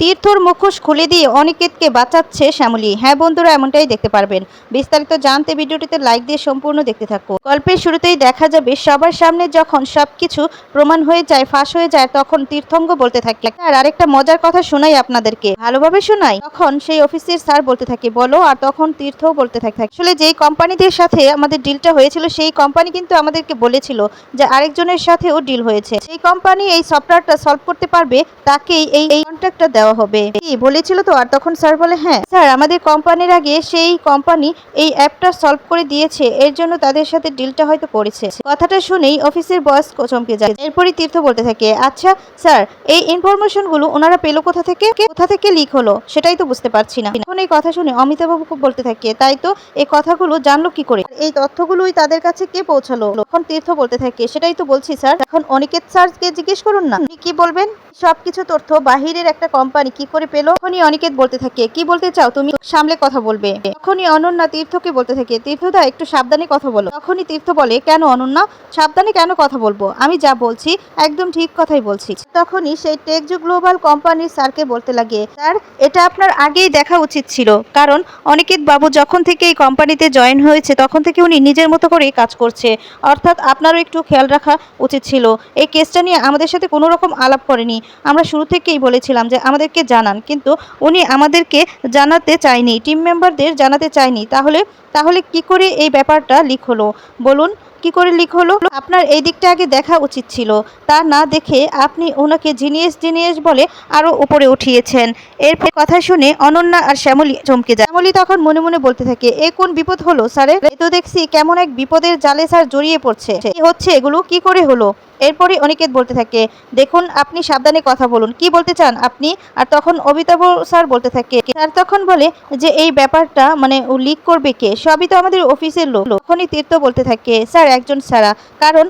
তীর্থর মুখোশ খুলে দিয়ে অনিকেতকে বাঁচাচ্ছে শ্যামলী। হ্যাঁ বন্ধুরা, এমনটাই দেখতে পারবেন। বিস্তারিত জানতে ভিডিওটিতে লাইক দিয়ে সম্পূর্ণ দেখতে থাকো গল্পের শুরুতেই দেখা যাবে, সবার সামনে যখন সবকিছু প্রমাণ হয়ে যায়, ফাঁস হয়ে যায়, তখন তীর্থঙ্গ বলতে থাকে। আর আরেকটা মজার কথা শোনাই আপনাদেরকে। ভালোভাবে শোনাই? তখন সেই অফিসের স্যার বলতে থাকে, বলো। আর তখন তীর্থও বলতে থাকে। আসলে যেই কোম্পানিদের সাথে আমাদের ডিলটা হয়েছিল, সেই কোম্পানি কিন্তু আমাদেরকে বলেছিল যে আরেকজনের সাথেও ডিল হয়েছে। সেই কোম্পানি এই সফটওয়্যারটা সলভ করতে পারবে, তাকেই এই এই কন্ট্রাক্টটা দেওয়া হবে। কি, বলেছিল তো? আর তখন স্যার বলে হ্যাঁ স্যার, আমাদের কোম্পানির আগে সেই কোম্পানি এই অ্যাপটা সলভ করে দিয়েছে। এর জন্য তাদের সাথে ডিলটা হয়তো করেছে। কথাটা শুনেই অফিসের বস চমকে যায়। এরপরই তীর্থ বলতে থাকে আচ্ছা স্যার, এই ইনফরমেশনগুলো ওনারা পেল কোথা থেকে? কোথা থেকে লিক হলো? সেটাই তো বুঝতে পারছি না। এখন এই কথা শুনে অমিতাভ খুব বলতে থাকে, তাই তো, এই কথাগুলো জানলো কি করে? এই তথ্যগুলোই তাদের কাছে কে পৌঁছালো? এখন তীর্থ বলতে থাকে, সেটাই তো বলছি, স্যার। এখন অনিকেত স্যারকে জিজ্ঞেস করুন না। কি বলবেন? সবকিছু তথ্য বাহিরের একটা কোম্পানি কি করে পেল? তখনই অনিকেত বলতে থাকে, কি বলতে চাও? তুমি সামলে কথা বলবে। তখনই অনন্যা তীর্থকে বলতে থাকে, তীর্থদা, একটু সাবধানে কথা বলো। তখনই তীর্থ বলে, কেন অনন্যা? সাবধানে কেন কথা বলব? আমি যা বলছি, একদম ঠিক কথাই বলছি। তখনই সেই টেকজো গ্লোবাল কোম্পানির স্যারকে বলতে লাগে, স্যার, এটা আপনার আগেই দেখা উচিত ছিল। কারণ অনিকেত বাবু যখন থেকে এই কোম্পানিতে জয়েন হয়েছে, তখন থেকে উনি নিজের মতো করেই কাজ করছে। অর্থাৎ আপনারও একটু খেয়াল রাখা উচিত ছিল। এই কেসটা নিয়ে আমাদের সাথে কোনো রকম আলাপ করেনি। আমরা শুরু থেকেই বলেছিলাম যে আমাদেরকে জানান। কিন্তু উনি আমাদেরকে জানাতে চায়নি টিম মেম্বারদের জানাতে চায়নি। তাহলে তাহলে কি করে এই ব্যাপারটা লিক হলো? বলুন, কি করে লিক হলো? আপনার এই দিকটা আগে দেখা উচিত ছিল। তা না দেখে আপনি ওনাকে জিনিয়াস জিনিয়াস বলে আরও উপরে উঠিয়েছেন। এরপর কথা শুনে অনন্যা আর শ্যামলী চমকে যায়। শ্যামলী তখন মনে মনে বলতে থাকে, এ কোন বিপদ হলো? স্যারের? তো দেখছি কেমন এক বিপদের জালে স্যার জড়িয়ে পড়ছে। হচ্ছে এগুলো, কি করে হলো? এরপরে অনিকেত বলতে থাকে, দেখুন, আপনি সাবধানে কথা বলুন। কি বলতে চান আপনি? আর তখন অমিতাভ স্যার বলতে থাকে, স্যার তখন বলে যে, এই ব্যাপারটা মানে লিক করবে কে? সবই তো আমাদের অফিসের লোক। তখনই তীর্থ বলতে থাকে, স্যার, একজন ছাড়া। কারণ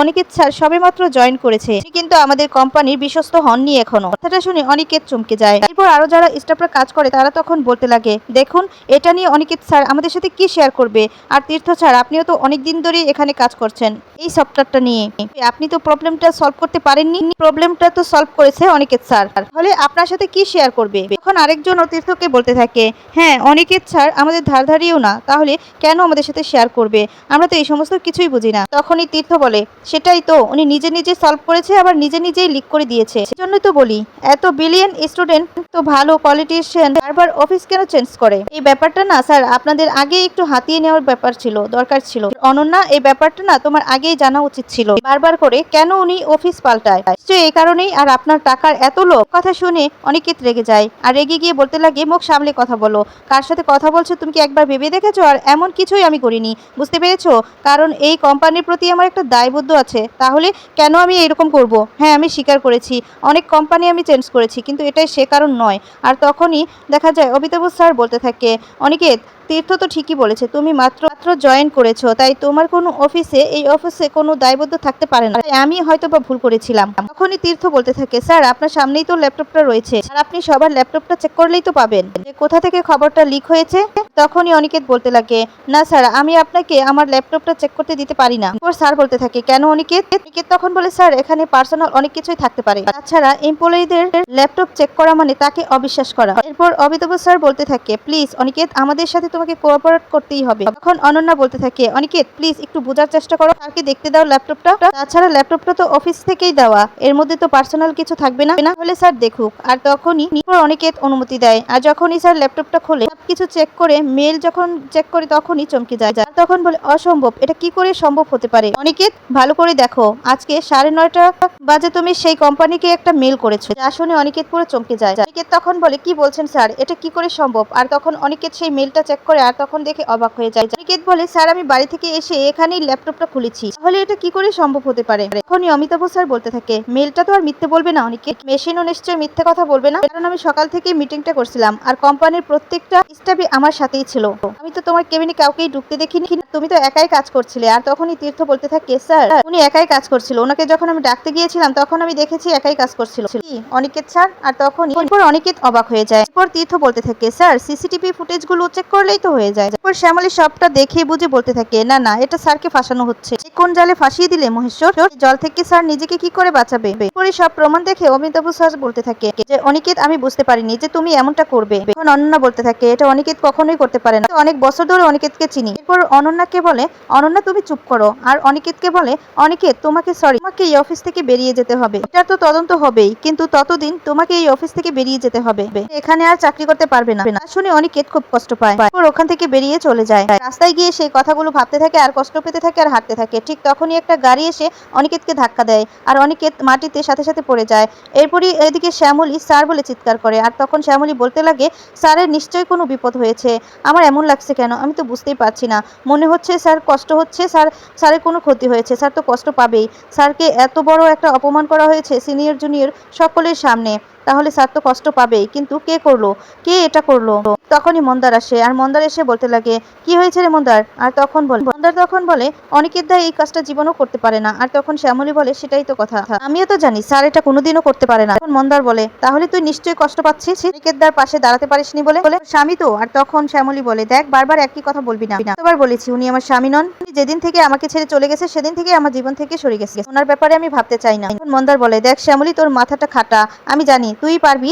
অনিকেত স্যার সবেমাত্র জয়েন করেছে। কিন্তু আমাদের কোম্পানির বিশ্বস্ত হননি এখনও। কথাটা শুনে অনিকেত চমকে যায়। এরপর আরও যারা স্টাফরা কাজ করে, তারা তখন বলতে লাগে, দেখুন, এটা নিয়ে অনিকেত স্যার আমাদের সাথে কি শেয়ার করবে? আর তীর্থ স্যার আপনিও তো অনেক দিন ধরেই এখানে কাজ করছেন। এই সফটওয়্যারটা নিয়ে। আপনি তো প্রবলেমটা সলভ করতে পারেননি। প্রবলেমটা তো সলভ করেছে অনিকেত স্যার তাহলে আপনার সাথে কি শেয়ার করবে? তখন আরেকজন তীর্থকে বলতে থাকে হ্যাঁ অনিকেত স্যার আমাদের ধার ধারিও না। তাহলে কেন আমাদের সাথে শেয়ার করবে? আমরা তো এই সমস্ত কিছুই বুঝি না। তখনই তীর্থ বলে সেটাই তো, উনি নিজে নিজে সলভ করেছে, আবার নিজে নিজেই লিক করে দিয়েছে। সেজন্যই তো বলি, এত বিলিয়ন স্টুডেন্ট তো ভালো পলিটিশিয়ান বারবার অফিস কেন চেঞ্জ করে? এই ব্যাপারটা না স্যার আপনাদের আগে একটু হাতিয়ে নেওয়ার ব্যাপার ছিল, দরকার ছিল। অনন্যা, এই ব্যাপারটা না তোমার আগেই জানা উচিত ছিল। বারবার করে কেন উনি অফিস পাল্টায়? নিশ্চয়ই এই কারণেই আর আপনার টাকার এত লোক কথা শুনে অনিকেত রেগে যায় আর রেগে গিয়ে বলতে লাগে, মুখ সামলে কথা বলো। কার সাথে কথা বলছো তুমি কি একবার ভেবে দেখেছ? আর এমন কিছুই আমি করিনি। বুঝতে পেরেছ? কারণ এই কোম্পানির প্রতি আমার একটা দায়বদ্ধ আছে, তাহলে কেন আমি এরকম করব? হ্যাঁ আমি স্বীকার করেছি। অনেক কোম্পানি আমি চেঞ্জ করেছি, কিন্তু এটাই সে কারণ নয়। আর তখনই দেখা যায়, অমিতাভ স্যার বলতে থাকে, অনিকেত তীর্থ তো ঠিকই বলেছে, তুমি মাত্র মাত্র জয়েন করেছ, তাই তোমার কোনো অফিসে এই অফিসে কোনো দায়বদ্ধ থাকতে পারে না। আমি হয়তো বা ভুল করেছিলাম। তখনই তীর্থ বলতে থাকে, স্যার, আপনার সামনেই তো ল্যাপটপটা রয়েছে। আর আপনি সবার ল্যাপটপটা চেক করলেই তো পাবেন। যে কোথা থেকে খবরটা লিক হয়েছে, তখনই অনিকেত বলতে লাগে, না স্যার, আমি আপনাকে আমার ল্যাপটপটা চেক করতে দিতে পারি না। এরপর স্যার বলতে থাকে, কেন অনিকেত? অনিকেত তখন বলে, স্যার, এখানে পার্সোনাল অনেক কিছুই থাকতে পারে। তাছাড়া এমপ্লয়ীদের ল্যাপটপ চেক করা মানে তাকে অবিশ্বাস করা। এরপর অমিতাভ স্যার বলতে থাকে প্লিজ অনিকেত, আমাদের সাথে তোমাকে কোঅপারেট করতেই হবে। তখন অনন্যা বলতে থাকে, অনিকেত প্লিজ একটু বোঝার চেষ্টা করো স্যারকে দেখতে দাও ল্যাপটপটা তাছাড়া ল্যাপটপটা তো অফিস থেকেই দেওয়া। এর মধ্যে তো পার্সোনাল কিছু থাকবে না। হলে স্যার দেখুক। আর তখনই এরপর অনিকেত অনুমতি দেয়। আর যখনই স্যার ল্যাপটপটা খোলে, সবকিছু চেক করে মেল যখন চেক করে, তখনই চমকে যায়। তখন বলে, অসম্ভব, এটা কি করে সম্ভব হতে পারে? অনিকেত, ভালো করে দেখো, আজকে সাড়ে নয়টা বাজে তুমি সেই কোম্পানিকে একটা মেল করেছ। যা শুনে অনিকেত পুরো চমকে যায়। অনিকেত তখন বলে, কি বলছেন স্যার এটা কি করে সম্ভব? আর তখন অনিকেত সেই মেলটা চেক করে আর তখন দেখে অবাক হয়ে যায়। অনিকেত বলে, স্যার, আমি বাড়ি থেকে এসে এখানেই ল্যাপটপটা খুলেছি। তাহলে এটা কি করে সম্ভব হতে পারে? এখনই অমিতাভ স্যার বলতে থাকে, মেলটা তো আর মিথ্যে বলবে না, অনিকেত। মেশিনও নিশ্চয়ই মিথ্যে কথা বলবে না। কারণ আমি সকাল থেকে মিটিংটা করছিলাম আর কোম্পানির প্রত্যেকটা স্টাফই আমার সাথেই ছিল। আমি তো তোমার কেবিনে কাউকেই ঢুকতে দেখিনি। তুমি তো একাই কাজ করছিলে আর তখনই তীর্থ বলতে থাকে, স্যার, উনি একাই কাজ করছিল। ওনাকে যখন আমি ডাকতে গিয়েছিলাম, তখন আমি দেখেছি একাই কাজ করছিল। অনিকেত স্যার? আর তখন এরপর অনিকেত অবাক হয়ে যায়। তীর্থ বলতে থাকে, স্যার, সিসিটিভি ফুটেজগুলো চেক করলে করলেই তো হয়ে যায়। এরপর শ্যামলী সবটা দেখে বুঝে বলতে থাকে, না না, এটা স্যারকে ফাঁসানো হচ্ছে। কোন জালে ফাঁসিয়ে দিলে মহেশ্বর? জল থেকে স্যার নিজেকে কি করে বাঁচাবে? এরপরে সব প্রমাণ দেখে অমিতাভ স্যার বলতে থাকে, যে অনিকেত, আমি বুঝতে পারিনি যে তুমি এমনটা করবে। এখন অনন্যা বলতে থাকে, এটা অনিকেত কখনোই করতে পারে না। অনেক বছর ধরে অনিকেতকে চিনি। এরপর অনন্যাকে বলে, অনন্যা, তুমি চুপ করো। আর অনিকেতকে বলে, অনিকেত, তোমাকে সরি তোমাকে এই অফিস থেকে বেরিয়ে যেতে হবে। এটার তো তদন্ত হবেই, কিন্তু ততদিন তোমাকে এই অফিস থেকে বেরিয়ে যেতে হবে। এখানে আর চাকরি করতে পারবে না। শুনে অনিকেত খুব কষ্ট পায়। এরপর ওখান থেকে বেরিয়ে চলে যায়। রাস্তায় গিয়ে সেই কথাগুলো ভাবতে থাকে আর কষ্ট পেতে থাকে আর হাঁটতে থাকে। ঠিক তখনই একটা গাড়ি এসে অনিকেতকে ধাক্কা দেয় আর অনিকেত মাটিতে সাথে সাথে পড়ে যায়। এরপরই এদিকে শ্যামলী স্যার বলে চিৎকার করে আর তখন শ্যামলী বলতে লাগে, স্যারের নিশ্চয়ই কোনো বিপদ হয়েছে। আমার এমন লাগছে কেন? আমি তো বুঝতেই পারছি না। মনে হচ্ছে স্যার কষ্ট হচ্ছে, স্যার, স্যারের কোনো ক্ষতি হয়েছে। স্যার তো কষ্ট পাবেই। স্যারকে এত বড় একটা অপমান করা হয়েছে সিনিয়র জুনিয়র সকলের সামনে। তাহলে স্যার তো কষ্ট পাবেই। কিন্তু কে করল? কে এটা করল? তখনই মন্দার আসে, আর মন্দার এসে বলতে লাগে, কি হয়েছে রে মন্দার? আর তখন বলে, মন্দার তখন বলে অনেকের দা এই কাজটা জীবনও করতে পারে না। আর তখন শ্যামলী বলে, সেটাই তো কথা। আমিও তো জানি, স্যার এটা কোনোদিনও করতে পারে না। তখন মন্দার বলে, তাহলে তুই নিশ্চয়ই কষ্ট পাচ্ছিস? অনিকেত দার পাশে দাঁড়াতে পারিসনি বলে? বলে, স্বামী তো। আর তখন শ্যামলী বলে, দেখ, বারবার একই কথা বলবি না। এবার বলেছি, উনি আমার স্বামী নন। যেদিন থেকে আমাকে ছেড়ে চলে গেছে, সেদিন থেকে আমার জীবন থেকে সরে গেছে। ওনার ব্যাপারে আমি ভাবতে চাই না। তখন মন্দার বলে, দেখ শ্যামলী, তোর মাথাটা খাটা। আমি জানি, তুই পারবি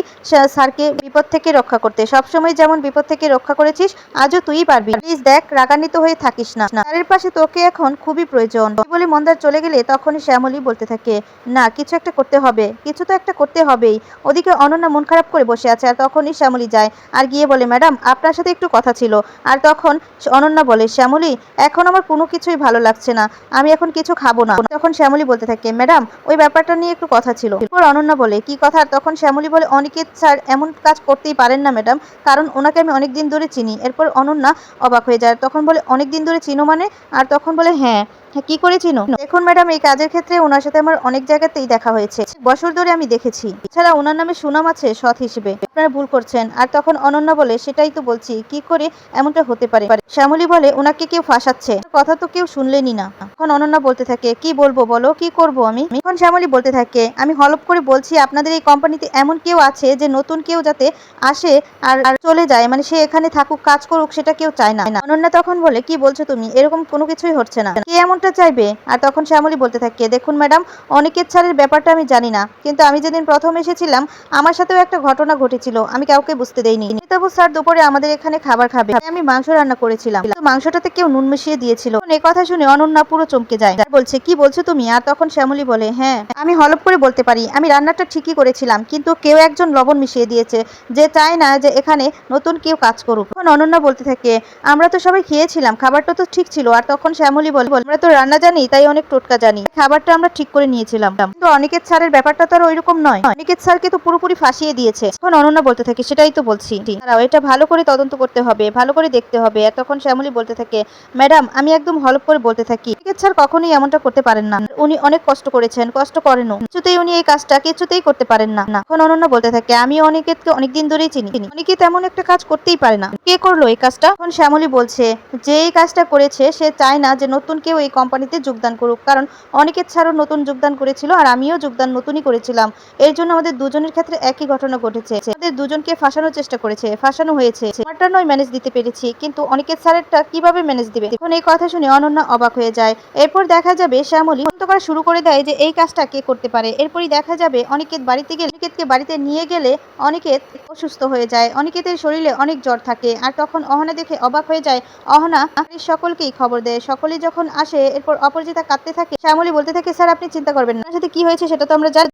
স্যারকে বিপদ থেকে রক্ষা করতে। সবসময় যেমন বিপদ থেকে রক্ষা করেছিস, আজও তুই পারবি প্লিজ দেখ, রাগান্বিত হয়ে থাকিস না। স্যারের পাশে তোকে এখন খুবই প্রয়োজন। বলে মন্দার চলে গেলে, তখনই শ্যামলী বলতে থাকে, না, কিছু একটা করতে হবে। কিছু তো একটা করতে হবেই। ওদিকে অনন্যা মন খারাপ করে বসে আছে, আর তখনই শ্যামলী যায়, আর গিয়ে বলে, ম্যাডাম, আপনার সাথে একটু কথা ছিল। আর তখন অনন্যা বলে, শ্যামলী, এখন আমার কোনো কিছুই ভালো লাগছে না। আমি এখন কিছু খাব না। তখন শ্যামলী বলতে থাকে, ম্যাডাম, ওই ব্যাপারটা নিয়ে একটু কথা ছিল। এরপর অনন্যা বলে, কি কথা? তখন শ্যামলী বলে, অনিকেত স্যার এমন কাজ করতেই পারেন না, ম্যাডাম। কারণ ওনাকে আমি অনেকদিন ধরে চিনি। এরপর অনন্যা অবাক হয়ে যায়। তখন বলে অনেকদিন ধরে চিনো মানে? আর তখন বলে হ্যাঁ। কি করে চিনো দেখুন ম্যাডাম, এই কাজের ক্ষেত্রে ওনার সাথে আমার অনেক জায়গাতেই দেখা হয়েছে। বছর ধরে আমি দেখেছি। এছাড়া ওনার নামে সুনাম আছে সৎ হিসেবে। আপনারা ভুল করছেন। আর তখন অনন্যা বলে, সেটাই তো বলছি, কি করে এমনটা হতে পারে? শ্যামলী বলে, ওনাকে কেউ ফাঁসাচ্ছে। কথা তো কেউ শুনলেনই না। এখন অনন্যা বলতে থাকে, কি বলব বলো? কি করব আমি? এখন শ্যামলী বলতে থাকে, আমি হলপ করে বলছি, আপনাদের এই কোম্পানিতে এমন কেউ আছে যে নতুন কেউ যাতে আসে আর চলে যায়। মানে সে এখানে থাকুক, কাজ করুক, সেটা কেউ চায় না। অনন্যা তখন বলে, কি বলছো তুমি? এরকম কোনো কিছুই হচ্ছে না। কে এমনটা চাইবে? আর তখন শ্যামলী বলতে থাকে, দেখুন ম্যাডাম অনেকের ছাড়ের ব্যাপারটা আমি জানি না, কিন্তু আমি যেদিন প্রথম এসেছিলাম, আমার সাথেও একটা ঘটনা ঘটেছিল, আমি কাউকে বুঝতে দেইনি। অমিতাভ স্যার দুপুরে আমাদের এখানে খাবার খাবে। আমি মাংস রান্না করেছিলাম। মাংসটাতে কেউ নুন মিশিয়ে দিয়েছিল। এই কথা শুনে অনন্যা পুরো চমকে যায়। বলছে, কি বলছো তুমি? আর তখন শ্যামলী বলে হ্যাঁ আমি হলপ করে বলতে পারি, আমি রান্নাটা ঠিকই করেছিলাম, কিন্তু কেউ একজন লবণ মিশিয়ে দিয়েছে, যে চায় না যে এখানে নতুন কেউ কাজ করুক। তখন অনন্যা বলতে থাকে, আমরা তো সবাই খেয়েছিলাম, খাবারটা তো ঠিক ছিল। আর তখন শ্যামলী বলে আমরা তো রান্না জানি, তাই অনেক টোটকা জানি। খাবারটা আমরা ঠিক করে নিয়েছিলাম। কিন্তু অনিকেত স্যারের ব্যাপারটা তো আর ওইরকম নয়। অনিকেত স্যারকে তো পুরোপুরি ফাঁসিয়ে দিয়েছে। তখন অনন্যা বলতে থাকে, সেটাই তো বলছি। দাঁড়াও, এটা ভালো করে তদন্ত করতে হবে, ভালো করে দেখতে হবে। আর তখন শ্যামলী বলতে থাকে, ম্যাডাম, আমি একদম হলপ করে বলতে থাকি। অনিকেত স্যার কখনোই এমনটা করতে পারেন না। উনি অনেক কষ্ট করেছেন, কষ্ট করেনও। কিছুতেই উনি এই কাজটা কিছুতেই করতে পারেন না। এখন অনন্যা বলতে থাকে, আমি অনিকেতকে অনেকদিন ধরেই চিনি। অনিকেত এমন একটা কাজ করতেই পারে না? কে করল এই কাজটা? এখন শ্যামলী বলছে, যে এই কাজটা করেছে, সে চায় না যে নতুন কেউ এই কোম্পানিতে যোগদান করুক। কারণ অনিকেত ছাড়ও নতুন যোগদান করেছিল আর আমিও যোগদান নতুনই করেছিলাম। এর জন্য আমাদের দুজনের ক্ষেত্রে একই ঘটনা ঘটেছে। আমাদের দুজনকে ফাঁসানোর চেষ্টা করেছে, ফাঁসানো হয়েছে। আমারটা নয় ম্যানেজ দিতে পেরেছি, কিন্তু অনিকেত স্যারেরটা কীভাবে ম্যানেজ দিবে? এখন এই কথা শুনে অনন্যা অবাক হয়ে যায়। এরপর দেখা যাবে শ্যামলী তদন্ত করা শুরু করে দেয় যে এই কাজটা কে করতে পারে। এরপরই দেখা যাবে অনিকেত বাড়িতে গেলে, অনিকেতকে বাড়িতে নিয়ে গেলে অনিকেত অসুস্থ হয়ে যায়। অনিকেতের শরীরে অনেক জ্বর থাকে। আর তখন অহনা দেখে অবাক হয়ে যায়। অহনা সকলকেই খবর দেয়। সকলে যখন আসে এরপর অপরাজিতা কাঁদতে থাকে, শ্যামলী বলতে থাকে, স্যার, আপনি চিন্তা করবেন না। সাথে কি হয়েছে সেটা তো আমরা জানি।